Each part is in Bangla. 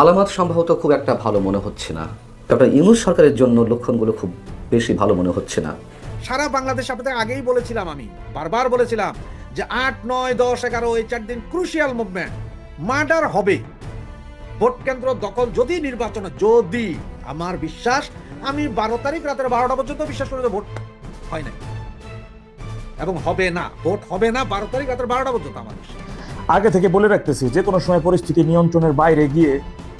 আলামত সম্ভবত খুব একটা ভালো মনে হচ্ছে না। ডক্টর ইউনুস সরকারের জন্য লক্ষণগুলো খুব বেশি ভালো মনে হচ্ছে না। সারা বাংলাদেশ আপনাদের আগেই বলেছিলাম আমি বারবার বলেছিলাম যে আট নয় দশ এগারো এই চার দিন ক্রুশিয়াল মুভমেন্ট মার্ডার হবে। ভোট কেন্দ্র দখল যদি নির্বাচন যদি আমার বিশ্বাস আমি বারো তারিখ রাতের বারোটা পর্যন্ত বিশ্বাস করি ভোট হয় না এবং হবে না ভোট হবে না বারো তারিখ রাতের বারোটা পর্যন্ত আমার বিশ্বাস। আগে থেকে বলে রাখতেছি যে কোনো সময় পরিস্থিতি নিয়ন্ত্রণের বাইরে গিয়ে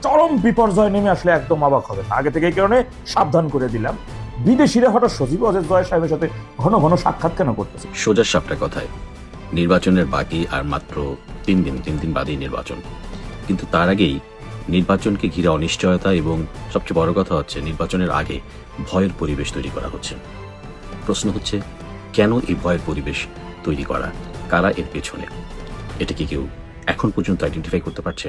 চরম বিপর্যয় নেমে আসলে একদম অবাক হবে আগে থেকে এই কারণে সাবধান করে দিলাম। বিদেশিরা হঠাৎ সচিব অজিত জয় সাহেবের সাথে ঘন ঘন সাক্ষাৎ কেন করতেছে? সোজা সাপটা কথায়, নির্বাচনের বাকি আর মাত্র তিন দিন তিন দিন বাদেই নির্বাচন। কিন্তু তার আগেই নির্বাচনকে ঘিরে অনিশ্চয়তা এবং সবচেয়ে বড় কথা হচ্ছে, নির্বাচনের আগে ভয়ের পরিবেশ তৈরি করা হচ্ছে। প্রশ্ন হচ্ছে, কেন এই ভয়ের পরিবেশ তৈরি করা? কারা এর পেছনে? এটা কি কেউ এখন পর্যন্ত আইডেন্টিফাই করতে পারছে?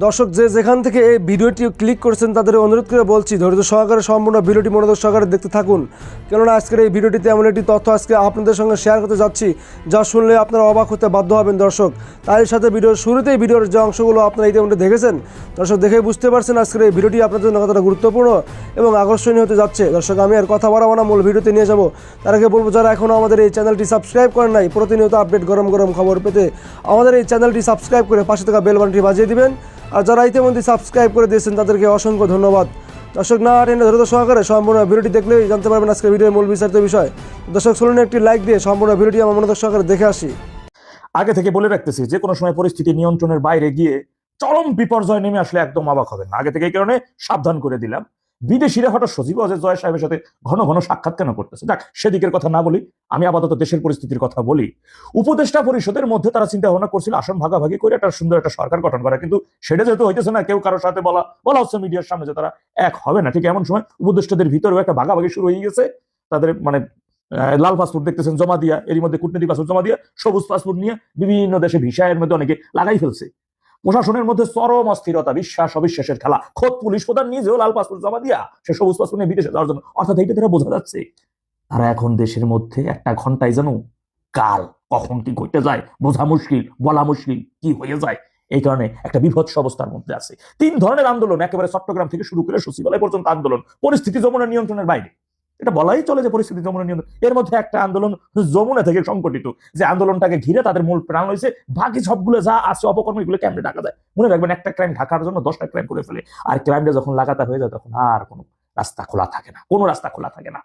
দর্শক, যে যেখান থেকে এই ভিডিওটি ক্লিক করেছেন, তাদের অনুরোধ করে বলছি, ধৈর্য সহকারে সম্পূর্ণ ভিডিওটি মনোযোগ সহকারে দেখতে থাকুন। কেননা আজকের এই ভিডিওটিতে এমন একটি তথ্য আজকে আপনাদের সঙ্গে শেয়ার করতে যাচ্ছি, যা শুনলে আপনারা অবাক হতে বাধ্য হবেন দর্শক। তারই সাথে ভিডিওর শুরুতেই ভিডিওর যে অংশগুলো আপনারা ইতিমধ্যে দেখেছেন, দর্শক দেখে বুঝতে পারছেন আজকের এই ভিডিওটি আপনাদের জন্য কতটা গুরুত্বপূর্ণ এবং আকর্ষণীয় হতে যাচ্ছে। দর্শক, আমি আর কথা বাড়াবো না, মূল ভিডিওতে নিয়ে যাব। তার আগে বলব, যারা এখনও আমাদের এই চ্যানেলটি সাবস্ক্রাইব করেন নাই, প্রতিনিয়ত আপডেট গরম গরম খবর পেতে আমাদের এই চ্যানেলটি সাবস্ক্রাইব করে পাশে থাকা বেল বাটনটি বাজিয়ে দিবেন। আর যারা ইতিমধ্যে সাবস্ক্রাইব করে দিয়েছেন, তাদেরকে অসংখ্য ধন্যবাদ। দর্শক না টেনে ধৈর্য সহকারে সম্পূর্ণ ভিডিওটি দেখলেই জানতে পারবেন আজকে ভিডিওর মূল বিস্তারিত বিষয়। দর্শক শুনুন একটি লাইক দিয়ে সম্পূর্ণ ভিডিওটি আমার মনোযোগ সহকারে দেখে আসি। আগে থেকে বলে রাখতেছি, যে কোনো সময় পরিস্থিতি নিয়ন্ত্রণের বাইরে গিয়ে চরম বিপর্যয় নেমে আসলে একদম অবাক হবে না। আগে থেকে এই কারণে সাবধান করে দিলাম। বিদেশিরা হঠাৎ সচিব অজিত জয় সাহেবের সাথে ঘন ঘন সাক্ষাৎ কেন করতেছে? দেখ সেদিকের কথা না বলি, আমি আপাতত দেশের পরিস্থিতির কথা বলি। উপদেষ্টা পরিষদের মধ্যে তারা চিন্তা ভাবনা করছিল, আসন ভাগাভাগি করে একটা সুন্দর একটা সরকার গঠন করা। কিন্তু সেটা যেহেতু হইতেছে না, কেউ কারোর সাথে বলা বলা হচ্ছে মিডিয়ার সামনে যে তারা এক হবে না। ঠিক এমন সময় উপদেষ্টাদের ভিতরেও একটা ভাগাভাগি শুরু হয়ে গেছে। তাদের মানে লাল পাসপোর্ট দেখতেছেন জমা দিয়া এর মধ্যে কূটনৈতিক পাসপোর্ট জমা দিয়া, সবুজ পাসপোর্ট নিয়ে বিভিন্ন দেশে ভিসা এর মধ্যে অনেকে লাগাই ফেলছে। প্রশাসনের মধ্যে চরম অস্থিরতা, বিশ্বাস, অবিশ্বাসের খেলা। খোদ পুলিশ প্রধান নিজেও লাল পাসপোর্ট জমা দিয়া সে সবুজ পাসপোর্ট নিয়ে বিদেশে যাওয়ার জন্য। অর্থাৎ এইটা তারা বোঝা যাচ্ছে, তারা এখন দেশের মধ্যে একটা ঘন্টায় যেন কাল কখন কি ঘটে যায়, বোঝা মুশকিল, বলা মুশকিল, কি হয়ে যায়, এই কারণে একটা বিভৎস অবস্থার মধ্যে আছে। তিন ধরনের আন্দোলন, একেবারে চট্টগ্রাম থেকে শুরু করে সচিবালয় পর্যন্ত আন্দোলন, পরিস্থিতি যমুনা নিয়ন্ত্রণের বাইরে। এটা বলাই চলে যে পরিস্থিতি যমুনা নিয়ন্ত্রণ। এর মধ্যে একটা আন্দোলন যমুনা থেকে সংগঠিত। যে আন্দোলনটাকে ঘিরে তাদের মূল প্রাণ হয়েছে বাকি সবগুলো যা আছে অপকর্ম এগুলো ক্যাম্পে ঢাকা যায়? মনে রাখবেন, একটা ক্রাইম ঢাকার জন্য দশটা ক্রাইম করে ফেলে। আর ক্রাইমটা যখন লাগাতার হয়ে যায়, তখন আর কোনো রাস্তা খোলা থাকে না। কোনো রাস্তা খোলা থাকে না।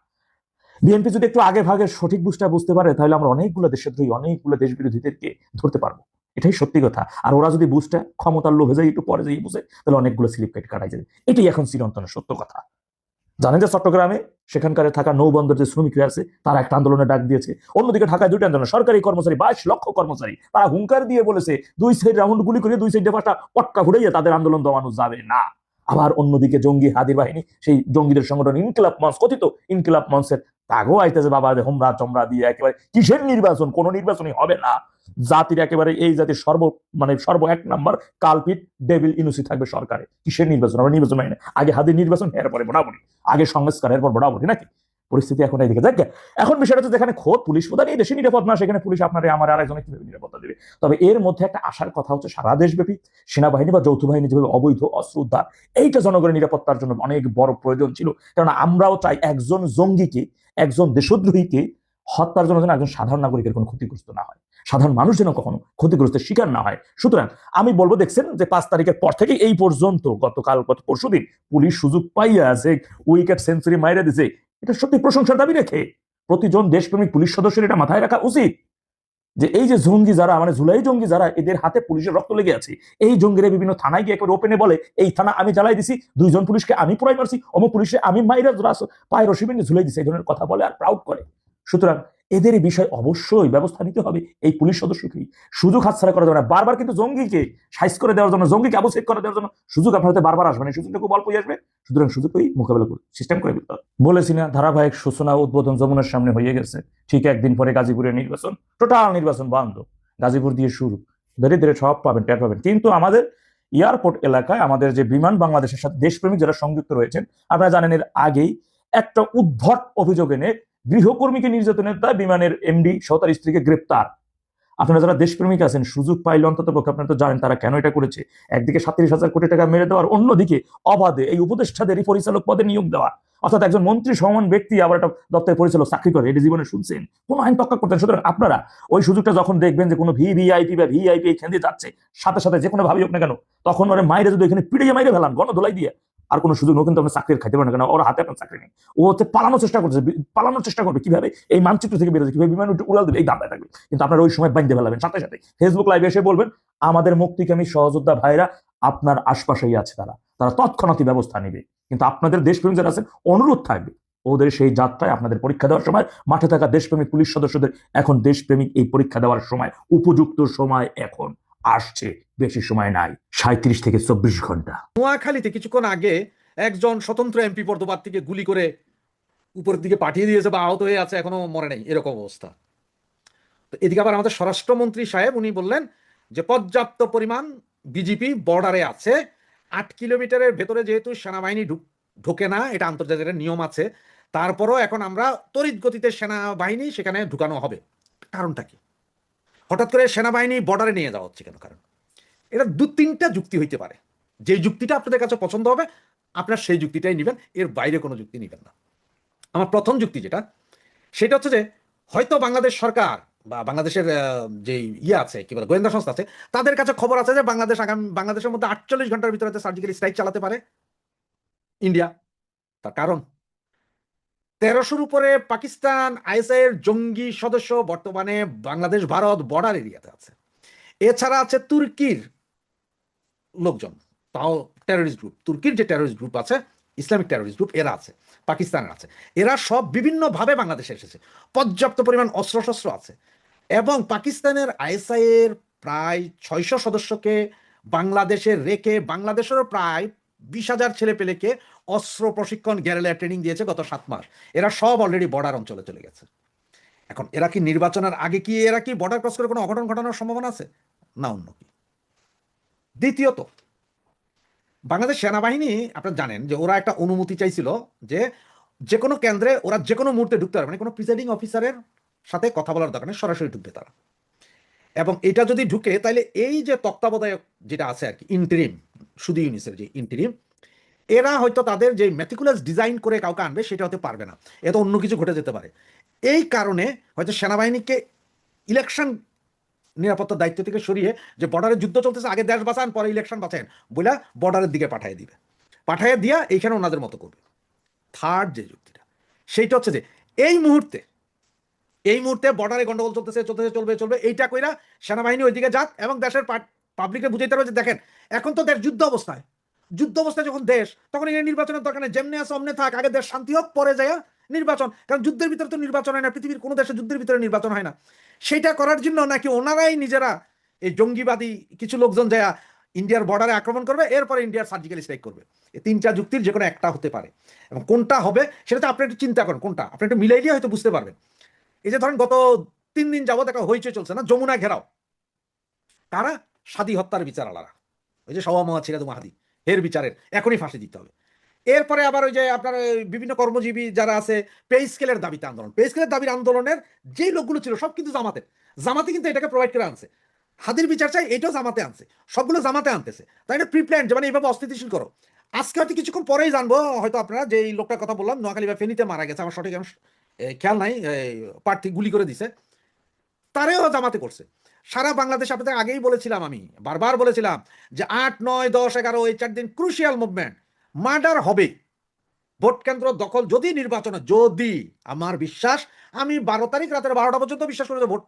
বিএনপি যদি একটু আগে ভাগে সঠিক বুঝটা বুঝতে পারে, তাহলে আমরা অনেকগুলো দেশদ্রোহী, অনেকগুলো দেশ বিরোধীদেরকে ধরতে পারব। এটাই সত্যি কথা। আর ওরা যদি বুঝটা ক্ষমতার লোভে যায়, একটু পরে যাই বুঝে, তাহলে অনেকগুলো স্লিপ কেটে কাটাই যাবে। এটাই এখন চিরন্তনের সত্য কথা। জানেন যে চট্টগ্রামে সেখানকার থাকা নৌবন্দর যে শ্রমিকরা আছে, তারা একটা আন্দোলনে ডাক দিয়েছে। অন্যদিকে ঢাকায় দুইটা আন্দোলন, সরকারি কর্মচারী, বাইশ লক্ষ কর্মচারী, তারা হুঙ্কার দিয়ে বলেছে, দুই সাইড রাউন্ড গুলি করে দুই সাইড পাঁচটা পটকা ঘুরে তাদের আন্দোলন দমানো যাবে না। আবার অন্যদিকে জঙ্গি হাদির বাহিনী, সেই জঙ্গিদের সংগঠন ইনকিলাব মঞ্চ, কথিত ইনকিলাব মঞ্চের তাগো আইতেছে, বাবা হোমরা চমরা দিয়ে একেবারে কিসের নির্বাচন? কোন নির্বাচনই হবে না। জাতির একেবারে এই জাতির সর্ব মানে সর্ব এক নাম্বার কালপিট ডেভিল ইনুসি থাকবে সরকারে। কিসের নির্বাচন আমরা নির্বাচন মানে না। আগে হাদির নির্বাচন, এরপরে ভোটাভুটি। আগে সংস্কার, এরপর ভোটাভুটি, নাকি? পরিস্থিতি এখন এইদিকে। দেখ এখন বিষয়টা হচ্ছে যেখানে খোদ পুলিশ প্রধান, এই দেশে নিরাপদ না, সেখানে পুলিশ আপনার আমার আরেকজনে কীভাবে নিরাপত্তা দেবে। তবে এর মধ্যে একটা আশার কথা হচ্ছে, সারা দেশব্যাপী সেনাবাহিনী বা যৌথ বাহিনী যেভাবে অবৈধ, অস্ত্র উদ্ধার, এইটা জনগণের নিরাপত্তার জন্য অনেক বড় প্রয়োজন ছিল। কারণ আমরাও চাই একজন জঙ্গিকে, একজন দেশদ্রোহীকে হত্যার জন্য যেন একজন সাধারণ নাগরিকের কোনো ক্ষতিগ্রস্ত না হয়। সাধারণ মানুষ যেন কখনো ক্ষতিগ্রস্তের শিকার না হয়। সুতরাং আমি বলব, দেখছেন যে পাঁচ তারিখের পর থেকে এই পর্যন্ত, গতকাল, গত পরশু দিন পুলিশ সুযোগ পাইয়া যে উইকেট সেঞ্চুরি মাইরে দিছে। এটা সত্যি প্রশংসার দাবি রেখে? প্রতিজন দেশপ্রেমিক পুলিশ সদস্যের এটা মাথায় রাখা উচিত যে এই যে জঙ্গি যারা মানে জুলাই জঙ্গি যারা, এদের হাতে পুলিশের রক্ত লেগে আছে। এই জঙ্গিরা বিভিন্ন থানায় গিয়ে একবার ওপেনে বলে, এই থানা আমি জ্বালাই দিছি, দুইজন পুলিশকে আমি পুরাই মারছি, অমুক পুলিশে আমি মাইরা পায়ের বেঁধে ঝুলাই দিছি, এই ধরনের কথা বলে আর প্রাউড করে। সুতরাং এদের বিষয়ে অবশ্যই ব্যবস্থা নিতে হবে। এই পুলিশ সদস্যকেই। সুযোগ হাতছাড়া করা যাবে না বারবার কিন্তু জঙ্গিকে সাইজ করে দেওয়ার জন্য, জঙ্গিকে আবশ্যক করে দেওয়ার জন্য সুযোগ আপনার হাতে বারবার আসবে না। সুযোগটা খুব অল্পই আসবে। সুতরাং সুযোগই মোকাবেলা করে সিস্টেম করে ফেলতে হবে। বলেছি না, ধারাবাহিক সূচনা উদ্বোধন যমুনার সামনে হয়ে গেছে। ঠিক একদিন পরে গাজীপুরের নির্বাচন। টোটাল নির্বাচন বন্ধ। গাজীপুর দিয়ে শুরু। ধীরে ধীরে সব পাবেন, টের পাবেন। কিন্তু আমাদের এয়ারপোর্ট এলাকায় আমাদের যে বিমান বাংলাদেশের সাথে দেশপ্রেমিক যারা সংযুক্ত রয়েছেন, আপনারা জানেন এর আগেই একটা উদ্ভট অভিযোগ এনে গৃহকর্মীকে নির্যাতনের দায় বিমানের এমডি সহ তার স্ত্রীকে গ্রেপ্তার। আপনারা যারা দেশপ্রেমিক আছেন, সুযোগ পাইলে অন্তত পক্ষে আপনারা তো জানেন তারা কেন এটা করেছে। একদিকে সাতত্রিশ হাজার কোটি টাকা মেরে দেওয়ার অন্যদিকে অবাধে এই উপদেষ্টাদেরই পরিচালক পদে নিয়োগ দেওয়া। অর্থাৎ একজন মন্ত্রী সমান ব্যক্তি আবার একটা দপ্তরের পরিচালক চাকরি করে, এটি জীবনে শুনছেন। কোন আইন তক্কা করতেন সুতরাং আপনারা ওই সুযোগটা যখন দেখবেন যে কোনো ভিভিআইপি বা ভিআইপি দিয়ে যাচ্ছে, সাথে সাথে যে কোনো ভাবি হোক না কেন, তখন ওরা মাইরে যদি এখানে পিড়িয়ে মাইরে ফেলান গণ ধোলাই দিয়ে আর কোনো সুযোগ কিন্তু আপনার চাকরির খাইতে পারেন না, কেন? ওর হাতে আপনার চাকরি নেই। ও হচ্ছে পালানোর চেষ্টা করছে পালানোর চেষ্টা করবে কীভাবে? এই মানচিত্র থেকে বেরোবে কীভাবে? বিমান উড়াল দেবে, এই দামটা থাকবে। কিন্তু আপনার ওই সময় বাইন্দে ফেলাবেন। সাথে সাথে ফেসবুক লাইভে এসে বলবেন, আমাদের মুক্তিকামী সহযোদ্ধা ভাইরা, আপনার আশপাশেই আছে তারা। তারা তৎক্ষণাৎই ব্যবস্থা নেবে। কিন্তু আপনাদের দেশপ্রেমী যারা আছেন, অনুরোধ থাকবে। ওদের সেই যাত্রায় আপনাদের পরীক্ষা দেওয়ার সময়, মাঠে থাকা দেশপ্রেমিক পুলিশ সদস্যদের এখন দেশপ্রেমিক এই পরীক্ষা দেওয়ার সময়, উপযুক্ত সময় এখন। আসছে, বেশি সময় নাই। সাঁত্রিশ থেকে চব্বিশ ঘণ্টা। নোয়াখালীতে কিছুক্ষণ আগে একজন স্বতন্ত্র এমপি পর্দপাত থেকে গুলি করে উপরের দিকে পাঠিয়ে দিয়েছে বা আহত হয়ে আছে, এখনও মরে নেই, এরকম অবস্থা। তো এদিকে আবার আমাদের স্বরাষ্ট্রমন্ত্রী সাহেব, উনি বললেন যে পর্যাপ্ত পরিমাণ বিজেপি বর্ডারে আছে। আট কিলোমিটারের ভেতরে যেহেতু সেনাবাহিনী ঢুক- ঢোকে না, এটা আন্তর্জাতিক নিয়ম আছে, তারপরও এখন আমরা তড়িৎ গতিতে সেনাবাহিনী সেখানে ঢুকানো হবে। কারণটা কি? হঠাৎ করে সেনাবাহিনী বর্ডারে নিয়ে যাওয়া হচ্ছে কেন? কারণ এটা দু তিনটা যুক্তি হইতে পারে। যে যুক্তিটা আপনাদের কাছে পছন্দ হবে, আপনার সেই যুক্তিটাই নেবেন, এর বাইরে কোনো যুক্তি নেবেন না। আমার প্রথম যুক্তি যেটা, সেটা হচ্ছে যে, হয়তো বাংলাদেশ সরকার বা বাংলাদেশের যে ইয়ে আছে, কি বলে, গোয়েন্দা সংস্থা আছে, তাদের কাছে খবর আছে যে বাংলাদেশ আগামী, বাংলাদেশের মধ্যে আটচল্লিশ ঘণ্টার ভিতরে সার্জিক্যাল স্ট্রাইক চালাতে পারে, ইন্ডিয়া। তার কারণ? তেরোশোর উপরে পাকিস্তান আইএসআই এর জঙ্গি সদস্য বর্তমানে বাংলাদেশ, ভারত বর্ডার এরিয়াতে আছে। এছাড়া আছে তুর্কির লোকজন, তাও টেরোরিস্ট গ্রুপ তুর্কির যে টেরোরিস্ট গ্রুপ আছে, ইসলামিক টেরোরিস্ট গ্রুপ এরা আছে, পাকিস্তানের আছে। এরা সব বিভিন্নভাবে বাংলাদেশে এসেছে। পর্যাপ্ত পরিমাণ অস্ত্রশস্ত্র আছে এবং পাকিস্তানের আইএসআই এর প্রায় ছয়শো সদস্যকে বাংলাদেশে রেখে বাংলাদেশেরও প্রায় বিশ হাজার ছেলে পেলেকে অস্ত্র প্রশিক্ষণ গ্যারেলিয়া ট্রেনিং দিয়েছে গত সাত মাস। এরা সব অলরেডি বর্ডার অঞ্চলে চলে গেছে। এখন এরা কি নির্বাচনের আগে কি এরা কি বর্ডার ক্রস করে কোনো অঘটন ঘটানোর সম্ভাবনা আছে? না, অন্য কি? দ্বিতীয়ত, বাংলাদেশ সেনাবাহিনী, আপনারা জানেন যে ওরা একটা অনুমতি চাইছিল যে যে কোনো কেন্দ্রে ওরা যে কোনো মুহূর্তে ঢুকতে পারবে মানে কোনো প্রিসাইডিং অফিসারের সাথে কথা বলার দরকার নেই, সরাসরি ঢুকবে তারা। এবং এটা যদি ঢুকে তাহলে এই যে তত্ত্বাবধায়ক যেটা আছে আর কি ইন্টারিম শুধু ইউনিসের যে ইন্টারিম এরা হয়তো তাদের যে মেথিকুলাস ডিজাইন করে কাউকে আনবে, সেটা হতে পারবে না। এত অন্য কিছু ঘটে যেতে পারে। এই কারণে হয়তো সেনাবাহিনীকে ইলেকশন নিরাপত্তার দায়িত্ব থেকে সরিয়ে যে বর্ডারে যুদ্ধ চলতেছে, আগে দেশ বাঁচান, পরে ইলেকশন বাঁচান বলে বর্ডারের দিকে পাঠিয়ে দিবে। পাঠিয়ে দিয়া এইখানে ওনাদের মতো করবে। থার্ড যে যুক্তিটা, সেইটা হচ্ছে যে এই মুহূর্তে এই মুহূর্তে বর্ডারে গন্ডগোল চলতেছে চলতেছে, চলবে চলবে, এইটা কইরা সেনাবাহিনী ওইদিকে যাক এবং দেশের পাবলিকে বুঝাইতে হবে যে দেখেন, এখন তো দেশ যুদ্ধ অবস্থায়। যুদ্ধ অবস্থায় যখন দেশ, তখন এই নির্বাচনের দরকার নেই। যেমনি আছে, অমনে থাক, আগে দেশ শান্তি হোক, পরে যায় নির্বাচন। কারণ যুদ্ধের ভিতরে তো নির্বাচন হয় না, পৃথিবীর কোনো দেশে যুদ্ধের ভিতরে নির্বাচন হয় না। সেটা করার জন্য নাকি ওনারাই নিজেরা এই জঙ্গিবাদী কিছু লোকজন যায় ইন্ডিয়ার বর্ডারে আক্রমণ করবে, এরপরে ইন্ডিয়ার সার্জিক্যাল স্ট্রাইক করবে। এই তিনটা যুক্তির যে কোনো একটা হতে পারে। এবং কোনটা হবে, সেটা তো আপনি একটু চিন্তা করেন, কোনটা? আপনি একটু মিলাইলে হয়তো বুঝতে পারবেন। এই যে ধরেন গত তিন দিন যাবত একটা হইচই চলছে না, যমুনা ঘেরাও। কারা? সাদী হত্যার বিচার আলারা ওই যে সওয়া মহা ছিরাদু মাহাদি, এর বিচারের, এখনই ফাঁসি দিতে হবে। এরপরে আবার ওই যে আপনার বিভিন্ন কর্মজীবী যারা আছে পে স্কেলের দাবিতে আন্দোলন। পে স্কেলের দাবির আন্দোলনের যে লোকগুলো ছিল, সব কিন্তু জামাতের। জামাতে কিন্তু এটাকে প্রোভাইড করে আনছে। হাদির বিচার চাই, এটাও জামাতে আনছে। সবগুলো জামাতে আনতেছে। তাই এটা প্রিপ্ল্যান যে মানে এইভাবে অস্থিতিশীল করো। আজকে হয়তো কিছুক্ষণ পরেই জানব, হয়তো আপনারা যে এই লোকটার কথা বললাম, নোয়াখালী বা ফেনীতে মারা গেছে, আমার সঠিক খেয়াল নাই প্রার্থী গুলি করে দিছে। তারেও জামাতে করছে। সারা বাংলাদেশ আপনাদের আগেই বলেছিলাম আমি, বারবার বলেছিলাম যে আট, নয়, দশ, এগারো, এই চার দিন ক্রুশিয়াল মুভমেন্ট মার্ডার হবে। ভোট কেন্দ্র দখল যদি, নির্বাচনে যদি, আমার বিশ্বাস, আমি বারো তারিখ রাতের বারোটা পর্যন্ত বিশ্বাস করি ভোট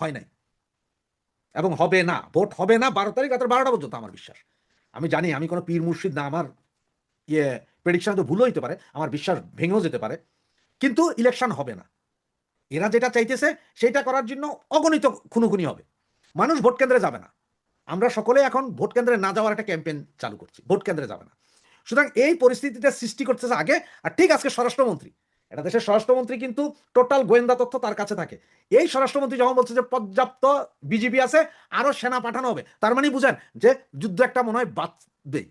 হয় নাই। এবং হবে না, ভোট হবে না বারো তারিখ রাতের বারোটা পর্যন্ত, আমার বিশ্বাস। আমি জানি, আমি কোনো পীর মুর্শিদ না, আমার ইয়ে প্রেডিকশন তো ভুলও হইতে পারে, আমার বিশ্বাস ভেঙেও যেতে পারে, কিন্তু ইলেকশন হবে না। এরা যেটা চাইতেছে, সেটা করার জন্য অগণিত খুনুখুনি হবে। মানুষ ভোট কেন্দ্রে যাবে না। আমরা সকলে এখন ভোট কেন্দ্রে না যাওয়ার একটা ক্যাম্পেইন চালু করছি। ভোট কেন্দ্রে যাবে না। সুতরাং এই পরিস্থিতিটা সৃষ্টি করতেছে আগে। আর ঠিক আজকে স্বরাষ্ট্রমন্ত্রী, এটা দেশের স্বরাষ্ট্রমন্ত্রী কিন্তু টোটাল গোয়েন্দা তথ্য তার কাছে থাকে। এই স্বরাষ্ট্রমন্ত্রী যখন বলছে যে পর্যাপ্ত বিজিবি আছে, আরও সেনা পাঠানো হবে। তার মানে বুঝেন যে যুদ্ধ একটা মনে হয় বাঁচবে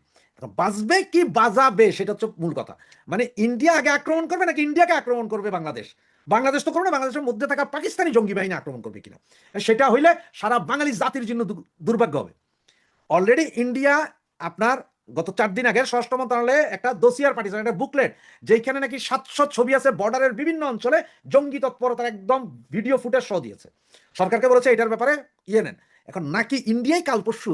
বাঁচবে কি বাজাবে সেটা হচ্ছে মূল কথা। মানে ইন্ডিয়া আগে আক্রমণ করবে নাকি ইন্ডিয়াকে আক্রমণ করবে বাংলাদেশ? বাংলাদেশ তো করবে না, বাংলাদেশের মধ্যে থাকা পাকিস্তানি জঙ্গি বাহিনী আক্রমণ করবে কিনা? সেটা হইলে সারা বাঙালি জাতির জন্য দুর্ভাগ্য হবে। অলরেডি ইন্ডিয়া আপনার গত চার দিন আগে স্বরাষ্ট্র মন্ত্রণালয়ে একটা দোসিয়ার পাঠিয়েছে, একটা বুকলেট যেখানে নাকি সাতশো ছবি আছে বর্ডারের বিভিন্ন অঞ্চলে জঙ্গি তৎপরতার একদম ভিডিও ফুটেজ সহ দিয়েছে। সরকারকে বলেছে এটার ব্যাপারে ইয়ে নেন। এখন নাকি ইন্ডিয়াই কাল পরশু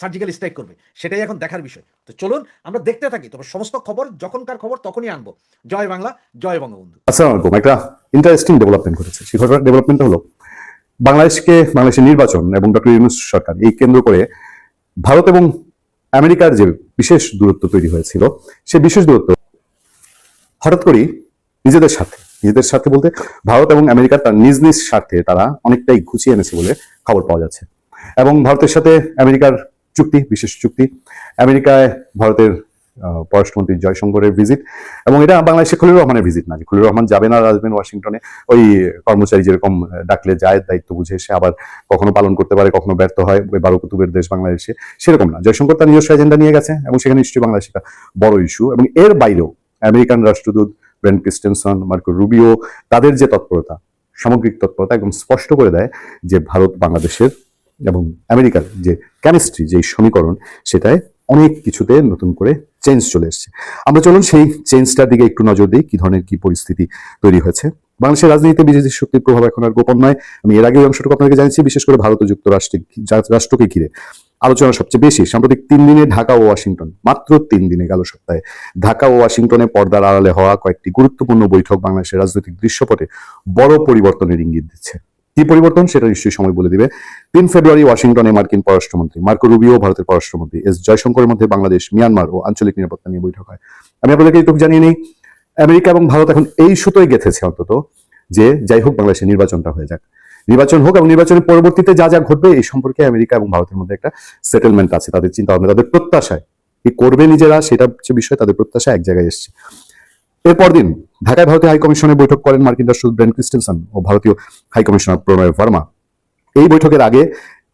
সার্জিক্যাল স্ট্রাইক করবে। সেটাই এখন দেখার বিষয়। তো চলুন, আমরা দেখতে থাকি। তবে সমস্ত খবর, যখনকার খবর, তখনই আনব। জয় বাংলা, জয় বঙ্গবন্ধু। আসসালামু আলাইকুম একটা ইন্টারেস্টিং ডেভেলপমেন্ট ঘটেছে। সেই ডেভেলপমেন্টটা হলো, বাংলাদেশকে বাংলাদেশের নির্বাচন এবং ডক্টর ইউনুস সরকার এই কেন্দ্র করে ভারত এবং আমেরিকার যে বিশেষ দূরত্ব তৈরি হয়েছিল সে বিশেষ দূরত্ব হঠাৎ করেই নিজেদের স্বার্থে নিজেদের স্বার্থে বলতে ভারত এবং আমেরিকার তার নিজ নিজ স্বার্থে তারা অনেকটাই ঘুচিয়ে এনেছে বলে খবর পাওয়া যাচ্ছে। এবং ভারতের সাথে আমেরিকার চুক্তি, বিশেষ চুক্তি। আমেরিকায় ভারতের পররাষ্ট্রমন্ত্রী জয়শঙ্করের ভিজিট এবং এটা বাংলাদেশে খলিল রহমানের ভিজিট না যে খলিল রহমান যাবেন আর আসবেন ওয়াশিংটনে, ওই কর্মচারী যেরকম ডাকলে যায়, দায়িত্ব বুঝে সে আবার কখনো পালন করতে পারে, কখনো ব্যর্থ হয়, ওই বারো কুতুবের দেশ বাংলাদেশে, সেরকম না। জয়শঙ্কর তার নিজস্ব এজেন্ডা নিয়ে গেছে এবং সেখানে নিশ্চয়ই বাংলাদেশ একটা বড় ইস্যু এবং এর বাইরেও আমেরিকান রাষ্ট্রদূত ব্রেন ক্রিস্টেনসন, মার্কো রুবিও, তাদের যে তৎপরতা, সামগ্রিক তৎপরতা একদম স্পষ্ট করে দেয় যে ভারত বাংলাদেশের এবং আমেরিকার যে কেমিস্ট্রি যে সমীকরণ, সেটায় অনেক কিছুতে নতুন করে চেঞ্জ চলে এসেছে। আমরা চলুন সেই চেঞ্জটার দিকে একটু নজর দিই, কি ধরনের কি পরিস্থিতি তৈরি হয়েছে। বাংলাদেশের রাজনীতিতে বিদেশি শক্তির প্রভাব এখন আর গোপন নয়। আমি এর আগে অংশটুকু আপনাকে জানিয়েছি, বিশেষ করে ভারত ও যুক্তরাষ্ট্রে রাষ্ট্রকে ঘিরে। আলোচনা সবচেয়ে বেশি, সাম্প্রতিক তিন দিনে ঢাকা ও ওয়াশিংটন, মাত্র তিন দিনে গেল সপ্তাহে। ঢাকা ও ওয়াশিংটনে পর্দার আড়ালে হওয়া কয়েকটি গুরুত্বপূর্ণ বৈঠক বাংলাদেশের রাজনৈতিক দৃশ্যপটে বড় পরিবর্তনের ইঙ্গিত দিচ্ছে। কি পরিবর্তন সেটা নিশ্চয়ই সময় বলে দিবে। তিন ফেব্রুয়ারি ওয়াশিংটনে মার্কিন পররাষ্ট্রমন্ত্রী মার্কো রুবিও, ভারতের পররাষ্ট্রমন্ত্রী এস জয়শঙ্করের মধ্যে বাংলাদেশ, মিয়ানমার ও আঞ্চলিক নিরাপত্তা নিয়ে বৈঠক হয়। আমি আপনাদেরকে একটু জানিয়ে নেই, আমেরিকা এবং ভারত এখন এই সুতোয় গেথেছে অন্তত যে যাই হোক বাংলাদেশের নির্বাচনটা হয়ে যাক। নির্বাচন হোক এবং নির্বাচনের পরবর্তীতে যা যা ঘটবে এই সম্পর্কে আমেরিকা এবং ভারতের মধ্যে একটা সেটেলমেন্ট আছে, তাদের চিন্তা ভাবনা তাদের প্রত্যাশায়। কি করবে নিজেরা সেটা হচ্ছে বিষয়, তাদের প্রত্যাশা এক জায়গায় এসছে। এরপর দিন ঢাকায় ভারতীয় হাই কমিশনে বৈঠক করেন মার্কিন রাষ্ট্রদূত ব্রেন ক্রিস্টেনসন ও ভারতীয় হাই কমিশনার প্রণয় ভার্মা। এই বৈঠকের আগে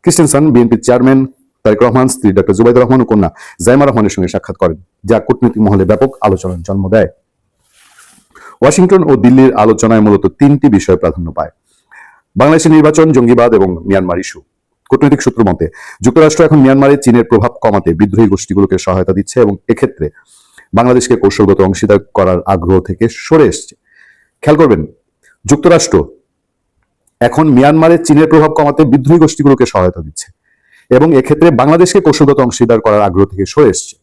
ক্রিস্টেনসন বিএনপির চেয়ারম্যান তারেক রহমান, স্ত্রী ডক্টর জুবাইদুর রহমান ও কন্যা জাইমা রহমানের সঙ্গে সাক্ষাৎ করেন, যা কূটনৈতিক মহলে ব্যাপক আলোচনার জন্ম দেয়। ওয়াশিংটন ও দিল্লির আলোচনায় মূলত তিনটি বিষয় প্রাধান্য পায়। বাংলাদেশের নির্বাচন, জঙ্গিবাদ এবং মিয়ানমার ইস্যু। কূটনৈতিক সূত্র মতে যুক্তরাষ্ট্র এখন মিয়ানমারে চীনের প্রভাব কমাতে বিদ্রোহী গোষ্ঠীগুলোকে সহায়তা দিচ্ছে এবং এক্ষেত্রে বাংলাদেশকে কৌশলগত অংশীদার করার আগ্রহ থেকে সরে এসছে। খেয়াল করবেন, যুক্তরাষ্ট্র এখন মিয়ানমারে চীনের প্রভাব কমাতে বিদ্রোহী গোষ্ঠীগুলোকে সহায়তা দিচ্ছে এবং এক্ষেত্রে বাংলাদেশকে কৌশলগত অংশীদার করার আগ্রহ থেকে সরে এসছে।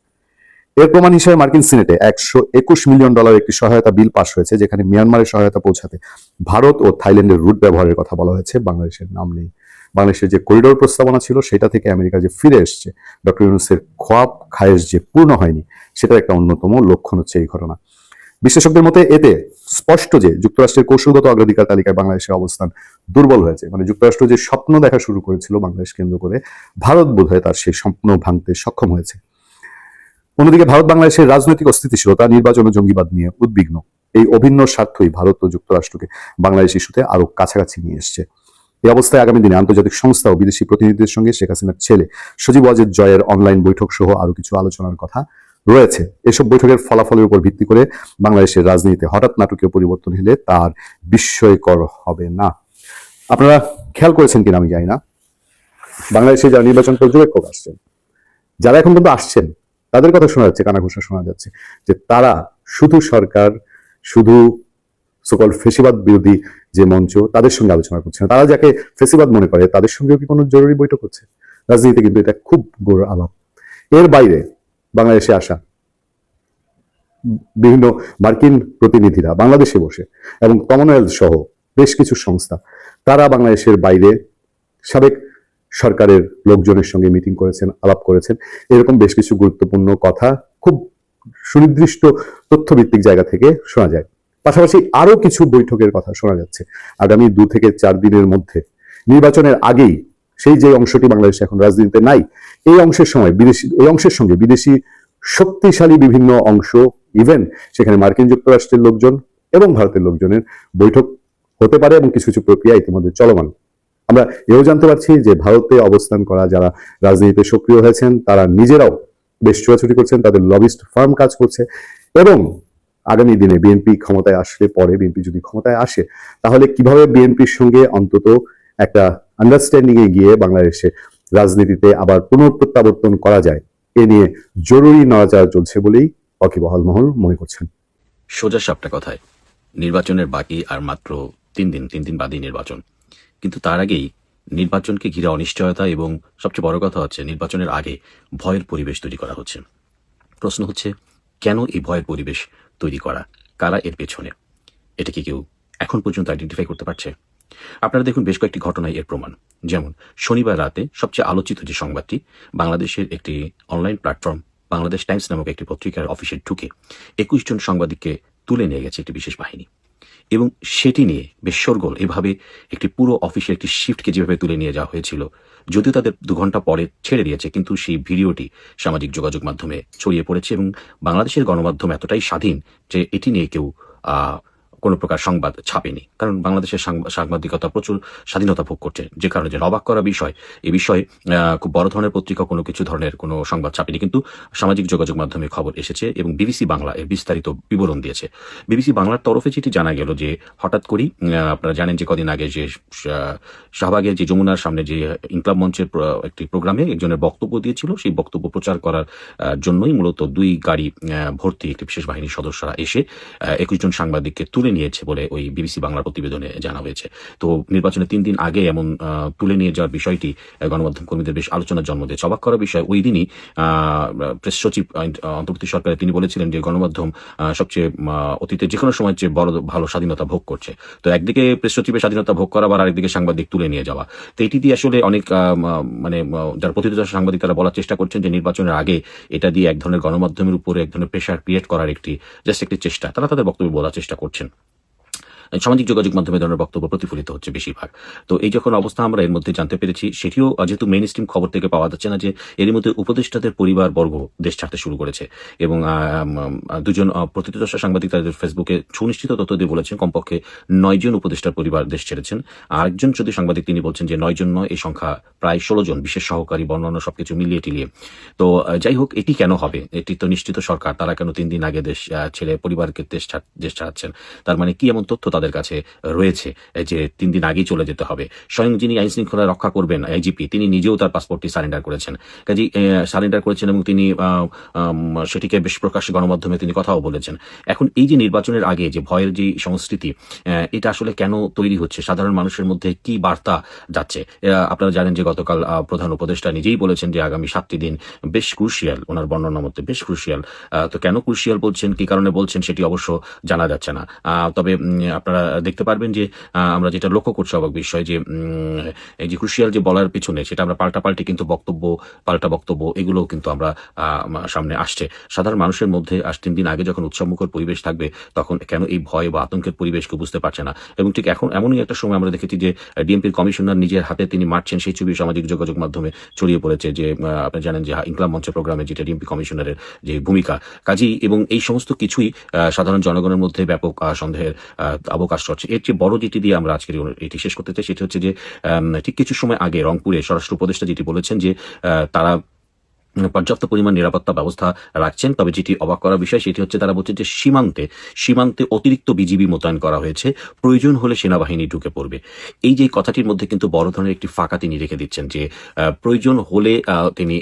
এর প্রমাণ হিসেবে মার্কিন সিনেটে একশো একুশ মিলিয়ন ডলার একটি সহায়তা বিল পাশ হয়েছে, যেখানে মিয়ানমারের সহায়তা পৌঁছাতে ভারত ও থাইল্যান্ডের রুট ব্যবহারের কথা বলা হয়েছে। বাংলাদেশের নাম নেই। বাংলাদেশের যে করিডোর প্রস্তাবনা ছিল, সেটা থেকে আমেরিকা যে ফিরে এসছে, ডক্টর ইউনুসের খোয়াব খায়েশ যে পূর্ণ হয়নি, সেটার একটা অন্যতম লক্ষণ হচ্ছে এই ঘটনা। বিশেষজ্ঞদের মতে এতে স্পষ্ট যে যুক্তরাষ্ট্রের কৌশলগত অগ্রাধিকার তালিকায় বাংলাদেশের অবস্থান দুর্বল হয়েছে। মানে যুক্তরাষ্ট্র যে স্বপ্ন দেখা শুরু করেছিল বাংলাদেশ কেন্দ্র করে, ভারত বোধহয় তার সেই স্বপ্ন ভাঙতে সক্ষম হয়েছে। অন্যদিকে ভারত বাংলাদেশের রাজনৈতিক অস্থিতিশীলতা, নির্বাচন ও জঙ্গিবাদ নিয়ে উদ্বিগ্ন। এই অভিন্ন স্বার্থই ভারত ও যুক্তরাষ্ট্রকে বাংলাদেশ ইস্যুতে আরও কাছাকাছি নিয়ে এসছে। এই অবস্থায় আগামী দিনে আন্তর্জাতিক সংস্থা ও বিদেশি প্রতিনিধিদের সঙ্গে শেখ হাসিনার ছেলে সজীব ওয়াজেদ জয়ের অনলাইন বৈঠক সহ আরও কিছু আলোচনার কথা রয়েছে। এসব বৈঠকের ফলাফলের উপর ভিত্তি করে বাংলাদেশের রাজনীতিতে হঠাৎ নাটকীয় পরিবর্তন হলে তার বিস্ময়কর হবে না। আপনারা খেয়াল করেছেন কিনা আমি জানি না। বাংলাদেশে যারা নির্বাচন পর্যবেক্ষক আসছেন, যারা এখন পর্যন্ত আসছেন, তাদের কথা শোনা যাচ্ছে কানাঘোষা শোনা যাচ্ছে যে তারা শুধু সরকার, শুধু সকল ফেসিবাদ বিরোধী যে মঞ্চ তাদের সঙ্গে আলোচনা করছে না। তারা যাকে ফেসিবাদ মনে করে, তাদের সঙ্গেও কি কোনো জরুরি বৈঠক হচ্ছে? রাজনীতিতে কিন্তু এটা খুব গোড় আলাপ। এর বাইরে বাংলাদেশে আসা বিভিন্ন মার্কিন প্রতিনিধিরা বাংলাদেশে বসে এবং কমনওয়েলথ সহ বেশ কিছু সংস্থা, তারা বাংলাদেশের বাইরে সাবেক সরকারের লোকজনের সঙ্গে মিটিং করেছেন, আলাপ করেছেন। এরকম বেশ কিছু গুরুত্বপূর্ণ কথা খুব সুনির্দিষ্ট তথ্যভিত্তিক জায়গা থেকে শোনা যায়। পাশাপাশি আরও কিছু বৈঠকের কথা শোনা যাচ্ছে। আগামী দু থেকে চার দিনের মধ্যে নির্বাচনের আগেই সেই যে অংশটি বাংলাদেশে এখন রাজনীতিতে নাই, এই অংশের সময় বিদেশি, এই অংশের সঙ্গে বিদেশি শক্তিশালী বিভিন্ন অংশ ইভেন সেখানে মার্কিন যুক্তরাষ্ট্রের লোকজন এবং ভারতের লোকজনের বৈঠক হতে পারে এবং কিছু কিছু প্রক্রিয়া ইতিমধ্যে চলমান। আমরা এও জানতে পারছি যে ভারতে অবস্থান করা যারা রাজনীতিতে সক্রিয় হয়েছেন, তারা নিজেরাও বেশ ছোটাছুটি করছেন, তাদের লবিস্ট ফার্ম কাজ করছে এবং আগামী দিনে বিএনপি ক্ষমতায় আসলে পরে বিএনপি যদি ক্ষমতায় আসে, তাহলে কীভাবে বিএনপির সঙ্গে অন্তত একটা আন্ডারস্ট্যান্ডিং এ গিয়ে বাংলাদেশে রাজনীতিতে আবার পুনঃপ্রত্যাবর্তন করা যায়, এ নিয়ে জরুরি নড়াচড়া চলছে বলেই অকিবহাল মহল মনে করছেন। সোজা সাপটা কথায়, নির্বাচনের বাকি আর মাত্র তিন দিন তিন দিন বাদেই নির্বাচন। কিন্তু তার আগেই নির্বাচনকে ঘিরে অনিশ্চয়তা এবং সবচেয়ে বড় কথা হচ্ছে নির্বাচনের আগে ভয়ের পরিবেশ তৈরি করা হচ্ছে। প্রশ্ন হচ্ছে, কেন এই ভয়ের পরিবেশ? তৈরি করা কারা এর পেছনে। এটা কি কেউ এখন পর্যন্ত আইডেন্টিফাই করতে পারছে? আপনারা দেখুন বেশ কয়েকটি ঘটনায় এর প্রমাণ। যেমন, শনিবার রাতে সবচেয়ে আলোচিত যে সংবাদটি, বাংলাদেশের একটি অনলাইন প্ল্যাটফর্ম বাংলাদেশ টাইমস নামক একটি পত্রিকার অফিসে ঢুকে একুশ জন সাংবাদিককে তুলে নিয়ে গেছে একটি বিশেষ বাহিনী। এবং সেটি নিয়ে বেশ এভাবে একটি পুরো অফিসের একটি শিফটকে যেভাবে তুলে নিয়ে যাওয়া হয়েছিল, যদিও তাদের দু ঘণ্টা পরে ছেড়ে দিয়েছে, কিন্তু সেই ভিডিওটি সামাজিক যোগাযোগ মাধ্যমে ছড়িয়ে পড়েছে এবং বাংলাদেশের গণমাধ্যম এতটাই স্বাধীন যে এটি নিয়ে কেউ কোনো প্রকার সংবাদ ছাপেনি। কারণ বাংলাদেশের সাংবা- সাংবাদিকতা প্রচুর স্বাধীনতা ভোগ করছে। যে কারণে যে অবাক করা বিষয়, এ বিষয়ে খুব বড় ধরনের পত্রিকা কোনো কিছু ধরনের কোনো সংবাদ ছাপেনি। কিন্তু সামাজিক যোগাযোগ মাধ্যমে খবর এসেছে এবং বিবিসি বাংলা এর বিস্তারিত বিবরণ দিয়েছে। বিবিসি বাংলার তরফে যেটি জানা গেল যে, হঠাৎ করেই আপনারা জানেন যে কদিন আগে যে শাহবাগের যে যমুনার সামনে যে ইনকলাব মঞ্চের একটি প্রোগ্রামে একজনের বক্তব্য দিয়েছিল। সেই বক্তব্য প্রচার করার জন্যই মূলত দুই গাড়ি ভর্তি একটি বিশেষ বাহিনীর সদস্যরা এসে একুশ জন সাংবাদিককে তুলে নিয়েছে বলে ওই বিবিসি বাংলার প্রতিবেদনে জানা হয়েছে। তো নির্বাচনের তিন দিন আগে এমন তুলে নিয়ে যাওয়ার বিষয়টি গণমাধ্যম কর্মীদের বেশ আলোচনার জন্ম দিয়েছে অবাক করার বিষয় ওই দিনই প্রেস সচিব অন্তর্বর্তী সরকারে তিনি বলেছিলেন যে গণমাধ্যম সবচেয়ে অতীতে যে কোনো সময় চেয়ে বড়, ভালো স্বাধীনতা ভোগ করছে। তো একদিকে প্রেস সচিবের স্বাধীনতা ভোগ করা, আবার আরেকদিকে সাংবাদিক তুলে নিয়ে যাওয়া। তো এটি দিয়ে আসলে অনেক মানে যারা প্রতিনিধি সাংবাদিক তারা বলার চেষ্টা করছেন যে নির্বাচনের আগে এটা দিয়ে এক ধরনের গণমাধ্যমের উপরে এক ধরনের প্রেশার ক্রিয়েট করার একটি জাস্ট একটি চেষ্টা। তারা তাদের বক্তব্য বলার চেষ্টা করছেন। সামাজিক যোগাযোগ মাধ্যমে ধরনের বক্তব্য প্রতিফলিত হচ্ছে বেশিরভাগ। তো এই যখন অবস্থা আমরা এর মধ্যে জানতে পেরেছি, সেটিও যেহেতু মেন স্ট্রিম খবর থেকে পাওয়া যাচ্ছে না যে এর মধ্যে উপদেষ্টাদের পরিবার বর্গ দেশ ছাড়তে শুরু করেছে এবং দুজন প্রতিনিধিদশা সাংবাদিক তাদের ফেসবুকে সুনিশ্চিত তথ্য দিয়ে বলেছেন, কমপক্ষে নয় জন উপদেষ্টার পরিবার দেশ ছেড়েছেন। আরেকজন যদি সাংবাদিক তিনি বলছেন যে নয় জন নয়, এই সংখ্যা প্রায় ষোলো জন, বিশেষ সহকারী, বর্ণনা সবকিছু মিলিয়ে টিলিয়ে। তো যাই হোক, এটি কেন হবে? এটি তো নিশ্চিত সরকার, তারা কেন তিন দিন আগে দেশ ছেড়ে পরিবারকে দেশ দেশ ছাড়াচ্ছেন? তার মানে কি এমন তথ্য তাদের কাছে রয়েছে যে তিন দিন আগেই চলে যেতে হবে। স্বয়ং যিনি আইন শৃঙ্খলা রক্ষা করবেন আইজিপি তিনি নিজেও তার পাসপোর্টটি সারেন্ডার করেছেন। কাজে সারেন্ডার করেছেন এবং তিনি সেটিকে বেশ প্রকাশ্যে গণমাধ্যমে তিনি কথাও বলেছেন। এখন এই যে নির্বাচনের আগে যে ভয়ের যে সংস্কৃতি এটা আসলে কেন তৈরি হচ্ছে? সাধারণ মানুষের মধ্যে কি বার্তা যাচ্ছে? আপনারা জানেন যে গতকাল প্রধান উপদেষ্টা নিজেই বলেছেন যে আগামী সাতটি দিন বেশ ক্রুশিয়াল, ওনার বর্ণনার মধ্যে বেশ ক্রুশিয়াল। তো কেন ক্রুশিয়াল বলছেন, কি কারণে বলছেন সেটি অবশ্য জানা যাচ্ছে না। তবে আপনারা দেখতে পারবেন যে আমরা যেটা লক্ষ্য করছি অবাক বিষয় যে এই যে ক্রুশিয়াল যে বলার পিছনে, সেটা আমরা পাল্টা পাল্টি কিন্তু বক্তব্য, পাল্টা বক্তব্য, এগুলোও কিন্তু আমরা সামনে আসছে। সাধারণ মানুষের মধ্যে আজ তিন দিন আগে যখন উৎসবমুখর পরিবেশ থাকবে, তখন কেন এই ভয় বা আতঙ্কের পরিবেশকে বুঝতে পারছে না? এবং ঠিক এখন এমনই একটা সময় আমরা দেখেছি যে ডিএমপির কমিশনার নিজের হাতে তিনি মারছেন, সেই ছবি সামাজিক যোগাযোগ মাধ্যমে ছড়িয়ে পড়েছে যে আপনি জানেন যে ইনকলাম মঞ্চ প্রোগ্রামে যেটা ডিএমপি কমিশনারের যে ভূমিকা। কাজী এবং এই সমস্ত কিছুই সাধারণ জনগণের মধ্যে ব্যাপক সন্দেহের অবকাশ রয়েছে এর চেয়ে বড় যেটি দিয়ে আমরা আজকের এটি শেষ করতে চাই, সেটি হচ্ছে যে ঠিক কিছু সময় আগে রংপুরে স্বরাষ্ট্র উপদেষ্টা যেটি বলেছেন যে তারা পর্যাপ্ত পরিমাণ নিরাপত্তা ব্যবস্থা রাখছেন। তবে যেটি অবাক করার বিষয়, সেটি হচ্ছে তারা বলছেন যে সীমান্তে সীমান্তে অতিরিক্ত বিজিবি মোতায়েন করা হয়েছে। প্রয়োজন হলে সেনাবাহিনী ঢুকে পড়বে। এই যে কথাটির মধ্যে কিন্তু বড় ধরনের একটি ফাঁকা তিনি রেখে দিচ্ছেন যে প্রয়োজন হলে তিনি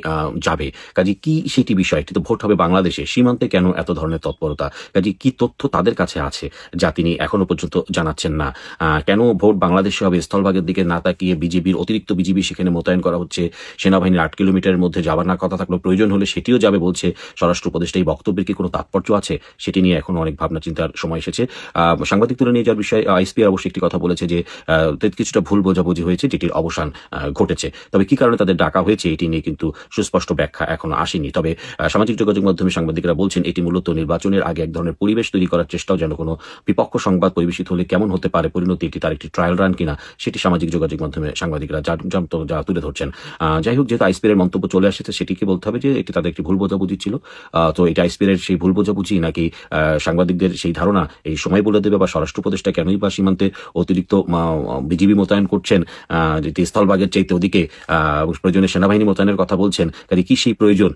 যাবে। কাজে কি সেটি বিষয়? এটি তো ভোট হবে বাংলাদেশে। সীমান্তে কেন এত ধরনের তৎপরতা? কাজে কি তথ্য তাদের কাছে আছে যা তিনি এখনও পর্যন্ত জানাচ্ছেন না? কেন ভোট বাংলাদেশে হবে? স্থলভাগের দিকে না তাকিয়ে বিজেপির অতিরিক্ত বিজিবি সেখানে মোতায়েন করা হচ্ছে। সেনাবাহিনীর আট কিলোমিটারের মধ্যে যাবার না কথা থাকলেও প্রয়োজন হলে সেটিও যাবে বলছে স্বরাষ্ট্র উপদেষ্টা। এই বক্তব্যের কি কোনো তাৎপর্য আছে? সেটি নিয়ে এখন অনেক ভাবনা চিন্তার সময় এসেছে। সাংবাদিক তুলে নিয়ে যাওয়ার বিষয়ে আইসপি অবশ্যই একটি কথা বলেছে যে কিছুটা ভুল বোঝাবুঝি হয়েছে যেটির অবসান ঘটেছে। তবে কি কারণে তাদের ডাকা হয়েছে এটি নিয়ে কিন্তু সুস্পষ্ট ব্যাখ্যা এখনও আসেনি। তবে সামাজিক যোগাযোগ মাধ্যমে সাংবাদিকরা বলছেন এটি মূলত নির্বাচনের আগে এক ধরনের পরিবেশ তৈরি করার চেষ্টাও যেন কোনো বিপক্ষ সংবাদ পরিবেশিত হলে কেমন হতে পারে পরিণতি এটি তার একটি ট্রায়াল রান কিনা, সেটি সামাজিক যোগাযোগ মাধ্যমে সাংবাদিকরা যা তুলে ধরছেন। যাই হোক, যেহেতু আইসপির মন্তব্য চলে আসছে, সেটিকে বলতে হবে যে এটি তাদের একটি ভুল বোঝাবুঝি ছিল। তো এটা আইসপিআর সেই ভুল বোঝাবুঝি নাকি সাংবাদিকদের সেই ধারণা এই সময় বলে দেবে বা স্বরাষ্ট্র উপদেষ্টা কেনই বা সীমান্তে অতিরিক্ত বিজিবি মোতায়েন করছেন স্থলভাগের চাইতে ওদিকে প্রয়োজনে সেনাবাহিনী মোতায়েনের কথা বলছেন, কাজে কি সেই প্রয়োজন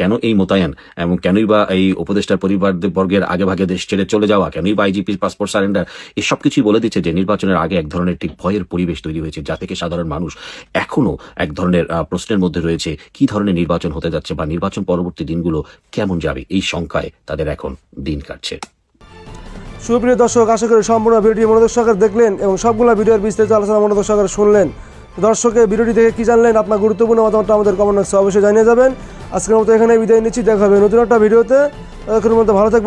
কেন এই মোতায়েন, এবং কেনই বা এই উপদেষ্টার পরিবার বর্গের আগে ভাগে দেশ ছেড়ে চলে যাওয়া, কেনই বা আইজিপির পাসপোর্ট সারেন্ডার এসব কিছুই বলে দিচ্ছে যে নির্বাচনের আগে এক ধরনের ঠিক ভয়ের পরিবেশ তৈরি হয়েছে, যা থেকে সাধারণ মানুষ এখনও এক ধরনের প্রশ্নের মধ্যে রয়েছে, কি ধরনের নির্বাচন হতে যাচ্ছে বা নির্বাচন পরবর্তী দিনগুলো কেমন যাবে এই শঙ্কায় তাদের এখন দিন কাটছে। সুপ্রিয় দর্শক, আশা করি সম্পূর্ণ ভিডিও মনোযোগ সহকারে দেখলেন এবং সবগুলো ভিডিওর বিস্তারিত আলোচনা মনোযোগ সহকারে শুনলেন। দর্শকের ভিডিওটি দেখে কি জানলেন? আপনার গুরুত্বপূর্ণ মতামতটা আমাদের কমেন্ট বক্সে অবশ্যই জানিয়ে যাবেন। আজকের মতো এখানে বিদায় নিচ্ছি। দেখা হবে নতুন একটা ভিডিওতে। ততক্ষণের মধ্যে ভালো থাকবেন।